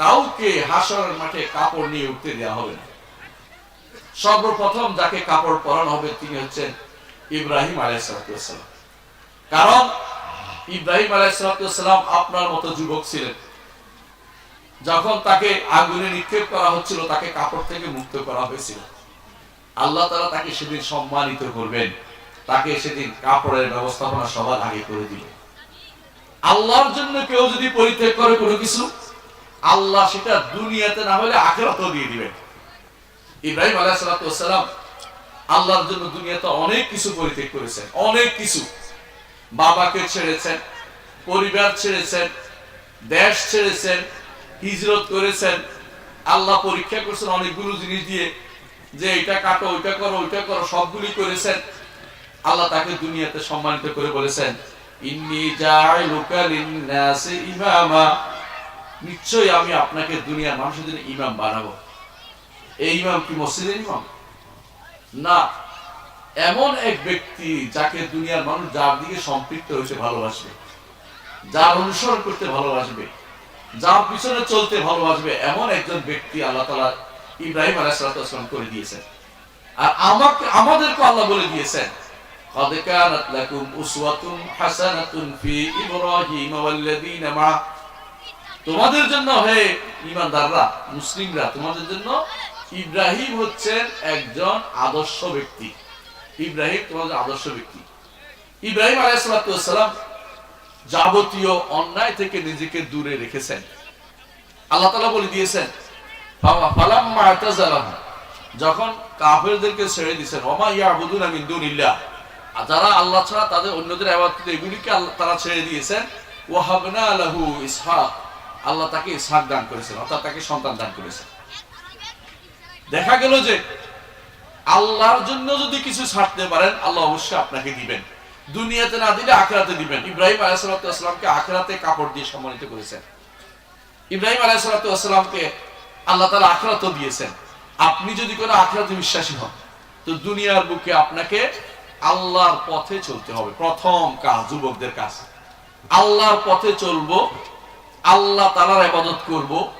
কাউকে হাসরের মাঠে কাপড় নিয়ে উঠতে দেওয়া হবে না। সর্বপ্রথম যাকে কাপড় পরানো হবে তিনি হচ্ছেন ইব্রাহিম আলাইসালাম কারণ ইব্রাহিম আলাইসালাম আপনার মতো যুবক ছিলেন। যখন তাকে আগুনে নিক্ষেপ করা হচ্ছিল, তাকে কাপড় থেকে মুক্ত করা হয়েছিল। আল্লাহ তারা তাকে সেদিন সম্মানিত করবেন। তাকে সেদিন কাপড়ের ব্যবস্থাপনা সবার আগে করে দিবেন। আল্লাহর জন্য কেউ যদি পরিত্যাগ করে কোনো কিছু আল্লাহ সেটা দুনিয়াতে না হলে আখেরাতেও দিয়ে দিবেন। ইব্রাহিম আলাইসালাম আল্লাহর জন্য দুনিয়াতে অনেক কিছু পরিত্যাগ করেছেন, অনেক কিছু। বাবাকে ছেড়েছেন, পরিবার ছেড়েছেন, দেশ ছেড়েছেন, হিজরত করেছেন, আল্লাহ পরীক্ষা করছেন অনেকগুলো জিনিস দিয়ে যে এটা কাটো, ওইটা করো ওইটা করো, সবগুলি করেছেন। আল্লাহ তাকে দুনিয়াতে সম্মানিত করে বলেছেন, ইন্নি জাইলুকা লিন্নাসি ইমামা নিশ্চয়ই আমি আপনাকে দুনিয়ার মানুষের জন্য ইমাম বানাবো এই ইমাম কি মসজিদের ইমাম না এমন এক ব্যক্তি যাকে দুনিয়ার মানুষ যার দিকে সম্পৃক্ত হয়েছে ভালোবাসবে যার অনুসরণ করতে ভালোবাসবে যার পিছনে চলতে ভালোবাসবে এমন একজন ব্যক্তি আল্লাহ তালা ইব্রাহিম আলাইসালাম করে দিয়েছেন আর আমাকে আমাদেরকে আল্লাহ বলে দিয়েছেন قد كانت لكم أسوة حسنة في إبراهيم والذين معه তোমাদের জন্য হে ইমানদাররা মুসলিমরা, তোমাদের জন্য ইব্রাহিম হচ্ছেন একজন আদর্শ ব্যক্তি। ইব্রাহিম তোমাদের আদর্শ ব্যক্তি। ইব্রাহিম আলাইসালাম যাবতীয় অন্যায় থেকে নিজেকে দূরে রেখেছেন। আল্লাহ তালা বলে দিয়েছেন যখন কাফেরদেরকে ছেড়ে দিয়েছেন ওমা ইয়াবুদুনা মিন দুনিল্লাহ। আর যারা আল্লাহ ছাড়া তাদের অন্যদের ইবাদত এগুলিকে আল্লাহ তারা ছেড়ে দিয়েছেন, ওয়াহাবনা লাহু ইসহাক। আল্লাহ তাকে ইসহাক দান করেছেন, অর্থাৎ তাকে সন্তান দান করেছেন। দেখা গেল যে আল্লাহর জন্য যদি কিছু ছাড়তে পারেন, আল্লাহ অবশ্যই আপনাকে দিবেন। দুনিয়াতে না দিলে আখেরাতে দিবেন। ইব্রাহিম আলাইসালামকে আখেরাতে কাপড় দিয়ে সম্মানিত করেছেন। ইব্রাহিম আলাইসালামকে আল্লাহ তালা আখেরাত দিয়েছেন। আপনি যদি কোনো আখেরাতে বিশ্বাসী হন, তো দুনিয়ার বুকে আপনাকে আল্লাহর পথে চলতে হবে। প্রথম কাজ, যুবকদের কাজ। আল্লাহর পথে চলবো আল্লাহ তালার আবাদত করব।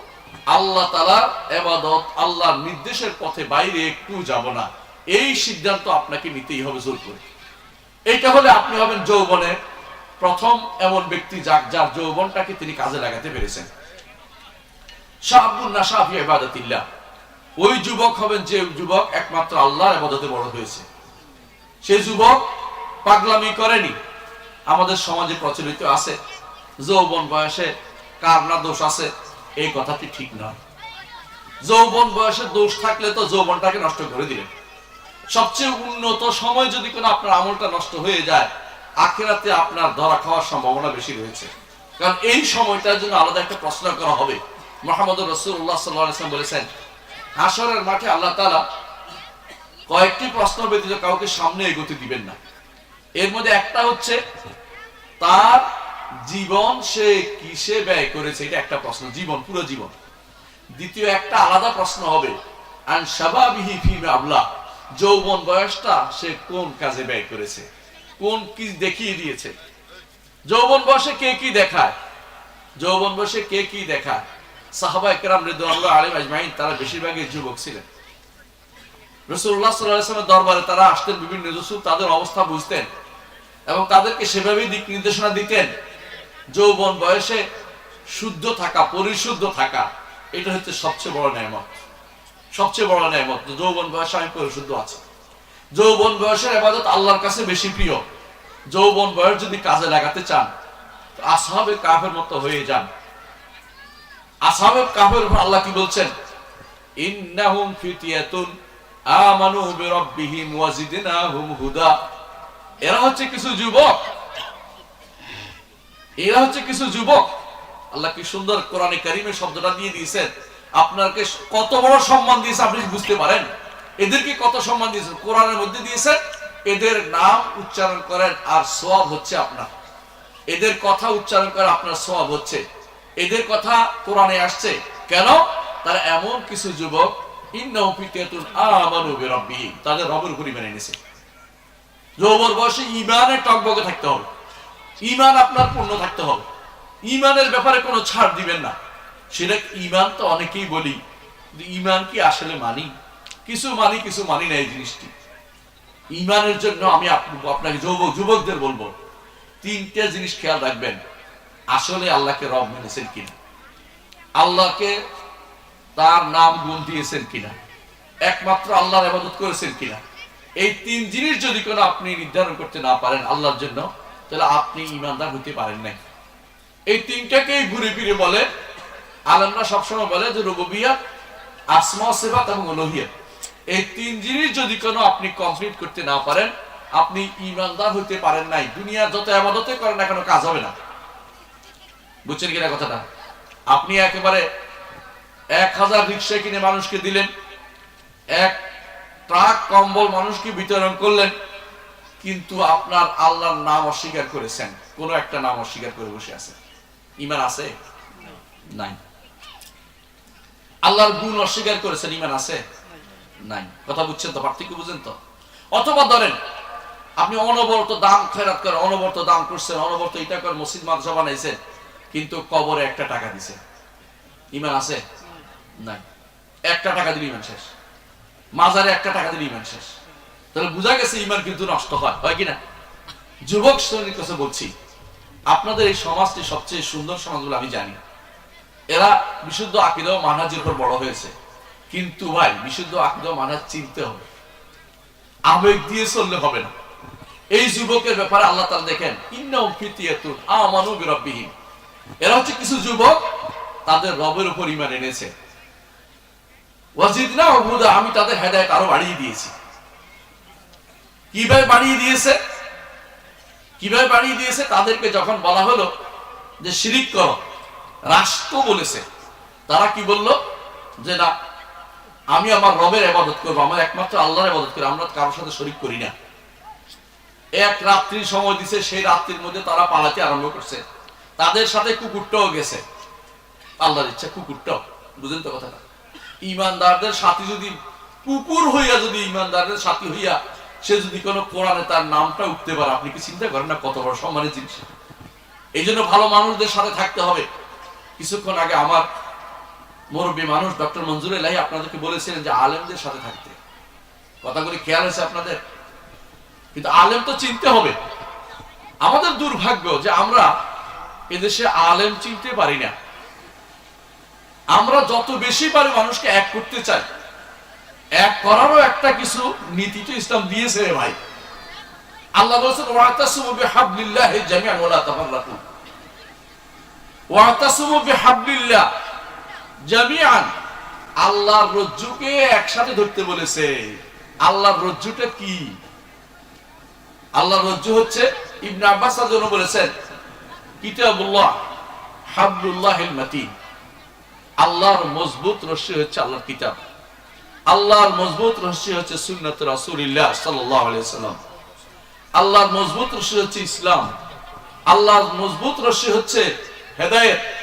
আল্লাহ তালার আবাদত আল্লাহর নির্দেশের পথে বাইরে একটু যাব না। এই সিদ্ধান্ত আপনাকে নিতেই হবে জোর করে। এইটা হলে আপনি হবেন যৌবনে। প্রথম এমন ব্যক্তি যার যার যৌবনটাকে তিনি কাজে লাগাতে পেরেছেন। ওই যুবক হবেন যে যুবক একমাত্র আল্লাহর আবাদতে বড় হয়েছে। সে যুবক পাগলামি করেনি। আমাদের সমাজে প্রচলিত আছে, যৌবন বয়সে কার না দোষ আছে? এই কথাটি ঠিক নয়। যৌবন বয়সে দোষ থাকলে তো যৌবনটাকে নষ্ট করে দিলেন সবচেয়ে উন্নত সময় যদি কোনো আপনার আমলটা নষ্ট হয়ে যায়, আখেরাতে আপনার ধরা খাওয়ার সম্ভাবনা বেশি রয়েছে। কারণ এই সময়টার জন্য আলাদা একটা প্রশ্ন করা হবে। মোহাম্মদ রসুল্লাহ সাল্লাম বলেছেন হাসরের মাঠে আল্লাহ তালা কয়েকটি প্রশ্ন ব্যতীত কাউকে সামনে এগোতে দিবেন না। এর মধ্যে একটা হচ্ছে, তার জীবন সে কিসে ব্যয় করেছে, এটা একটা প্রশ্ন, জীবন, পুরো জীবন। দ্বিতীয় একটা আলাদা প্রশ্ন হবে যৌবন বয়সটা সে কোন কাজে ব্যয় করেছে? কোন কি দেখিয়ে দিয়েছে? যৌবন বয়সে কে কি দেখায়? যৌবন বয়সে কে কি দেখায়? সাহাবা একরাম রিদওয়ানুল্লাহ আলিম আজমাইন, তারা বেশিরভাগই যুবক ছিলেন। দরবারে তারা আসতেন, বিভিন্ন তাদের অবস্থা বুঝতেন এবং তাদেরকে সেভাবেই দিক নির্দেশনা দিতেন। যৌবন বয়সে শুদ্ধ থাকা, পরিশুদ্ধ থাকা, এটা হচ্ছে সবচেয়ে বড় ন্যায়মত সবচেয়ে বড় ন্যায়মত যৌবন বয়সে আমি পরিশুদ্ধ আছি। যৌবন বয়সের আবাদত আল্লাহর কাছে বেশি প্রিয়। যৌবন বয়স যদি কাজে লাগাতে চান আসহাবে কাফের মতো হয়ে যান। আসহাবে কাফের উপর আল্লাহ কি বলছেন? ইন্নাহুম ফিতিয়াতুন আমানু বিরাব্বিহিম ওয়াজিদনাহুম হুদা। এরা হচ্ছে কিছু যুবক। এরা হচ্ছে কিছু যুবক। আল্লাহ কি সুন্দর কোরআনে কারিমের শব্দটা দিয়ে দিয়েছেন। আপনাকে কত বড় সম্মান দিয়েছে আপনি বুঝতে পারেন? এদেরকে কত সম্মান দিয়েছেন? কোরআনের মধ্যে দিয়েছেন, এদের নাম উচ্চারণ করেন আর সব হচ্ছে আপনার। এদের কথা উচ্চারণ করে আপনার সব হচ্ছে। এদের কথা কোরআনে আসছে। কেন? তারা এমন কিছু যুবক তাদের রবের উপরই মেনে নিছে। যৌবর বয়সে ইমানে টকবগে থাকতে হবে। ইমান আপনার পূর্ণ থাকতে হবে। ইমানের ব্যাপারে কোনো ছাড় দিবেন না। সেটা ইমান তো অনেকেই বলি ইমান কি আসলে মানি? কিছু মানি কিছু মানি না এই জিনিসটি। ইমানের জন্য আমি আপনাকে যুবক, যুবকদের বলব, তিনটে জিনিস খেয়াল রাখবেন। আসলে আল্লাহকে রব মেনেছেন কিনা? আল্লাহকে তার নাম গুণ দিয়েছেন কিনা? একমাত্র আল্লাহর আবাদত করেছেন কিনা? এই তিন জিনিস যদি কোনো আপনি নির্ধারণ করতে না পারেন আল্লাহর জন্য তাহলে আপনি ইমানদার হতে পারেন নাই। এই তিনটাকেই ঘুরে ফিরে বলে, আলমরা সবসময় বলে যে রুববিয়া, আসমা সেবাত এবং উলুহিয়াত এই তিন জিনিস যদি কোনো আপনি কমপ্লিট করতে না পারেন, আপনি ইমানদার হতে পারেন নাই। দুনিয়ার যত আবাদতে করেন না কেন কাজ হবে না। বুঝছেন কিনা কথাটা? আপনি একেবারে এক হাজার রিক্সা কিনে মানুষকে দিলেন, এক ট্রাক কম্বল মানুষকে বিতরণ করলেন কিন্তু আপনার আল্লাহর নাম অস্বীকার করেছেন। কোন একটা নাম অস্বীকার করে বসে আছে। ইমান আছে? নাই। আল্লাহর গুণ অস্বীকার করেছেন ইমান আছে? নাই। কথা বুঝছেন তো? পার্থক্য বুঝেন তো? অথবা ধরেন আপনি অনবরত দাম খেরাত করেন অনবরত দাম করছেন অনবরত এটা করেন মসজিদ মাদ্রাসা বানাইছেন কিন্তু কবরে একটা টাকা দিছে। ইমান আছে? নাই। একটা টাকা দিলে ইমান শেষ। মাজারে একটা টাকা দিলে ইমান শেষ। তাহলে বোঝা গেছে ইমান কিন্তু নষ্ট হয় হয় কিনা? যুবক শ্রেণির কাছে বলছি। আপনাদের এই সমাজটি সবচেয়ে সুন্দর সমাজ বলে আমি জানি। এরা বিশুদ্ধ আকিদা ও মানহাজের উপর বড় হয়েছে। কিন্তু ভাই, বিশুদ্ধ আকিদা মানহাজ চিনতে হবে। আবেগ দিয়ে চললে হবে না। এই যুবকের ব্যাপারে আল্লাহ তাআলা দেখেন আমানু বিরাব্বিহিম। এরা হচ্ছে কিছু যুবক, তাদের রবের উপর ইমান এনেছে। ওয়াজিদনা হুদা আমি তাদের হেদায়েত আরও বাড়িয়ে দিয়েছি। কীভাবে বাড়িয়ে দিয়েছে? কীভাবে বাড়িয়ে দিয়েছে? তাদেরকে যখন বলা হলো যে শিরিক করো, রাষ্ট্র বলেছে, তারা কি বলল? যে না, আমি আমার রবের আবাদত করব, আমার একমাত্র আল্লাহর আবাদত করব আমরা কারোর সাথে শরিক করি না। এক রাত্রি সময় দিছে, সেই রাত্রির মধ্যে তারা পালাতে আরম্ভ করছে। তাদের সাথে কুকুরটাও গেছে। আল্লাহর ইচ্ছা, কুকুরটাও। বুঝেন তো কথাটা? ইমানদারদের সাথী যদি কুকুর হইয়া, যদি ইমানদারদের সাথী হইয়া সে যদি কোনো কোরআনে তার নামটা উঠতে পারে, আপনি কি চিন্তা করেন না কত বড় সম্মানের জিনিস? এই জন্য ভালো মানুষদের সাথে থাকতে হবে। কিছুক্ষণ আগে আমার মুরব্বী মানুষ ডক্টর মঞ্জুর এলাহি আপনাদেরকে বলেছিলেন যে আলেমদের সাথে থাকতে। কথাগুলি খেয়াল হয়েছে আপনাদের? কিন্তু আলেম তো চিনতে হবে। আমাদের দুর্ভাগ্য যে আমরা এদেশে আলেম চিনতে পারি না। আমরা যত বেশি পারি মানুষকে এক করতে চাই। এক করারও একটা কিছু নীতি তো ইসলাম দিয়েছে রে ভাই। আল্লাহ বলছেন ওয়াতাসুমু বিহাবলিল্লাহি জামিআন ওয়া লা তাফাররাকু। ওয়াতাসুমু বিহাবলিল্লাহ আল্লাহর রজ্জুকে একসাথে ধরতে বলেছে। আল্লাহর রজ্জুটা কি? আল্লাহর রজ্জু হচ্ছে, ইবনে আব্বাস জন্য বলেছেন, কিতাবুল্লাহ হাবলুল্লাহিল মাতিন। আল্লাহর মজবুত রশ্মি হচ্ছে আল্লাহর কিতাব। আল্লাহর মজবুত রহস্য হচ্ছে সুন্নত রাসুলিল্লাহ সাল্লাহ আল্লাহর মজবুত রশ্মি হচ্ছে ইসলাম। আল্লাহর মজবুত রশ্মি হচ্ছে হেদায়েত।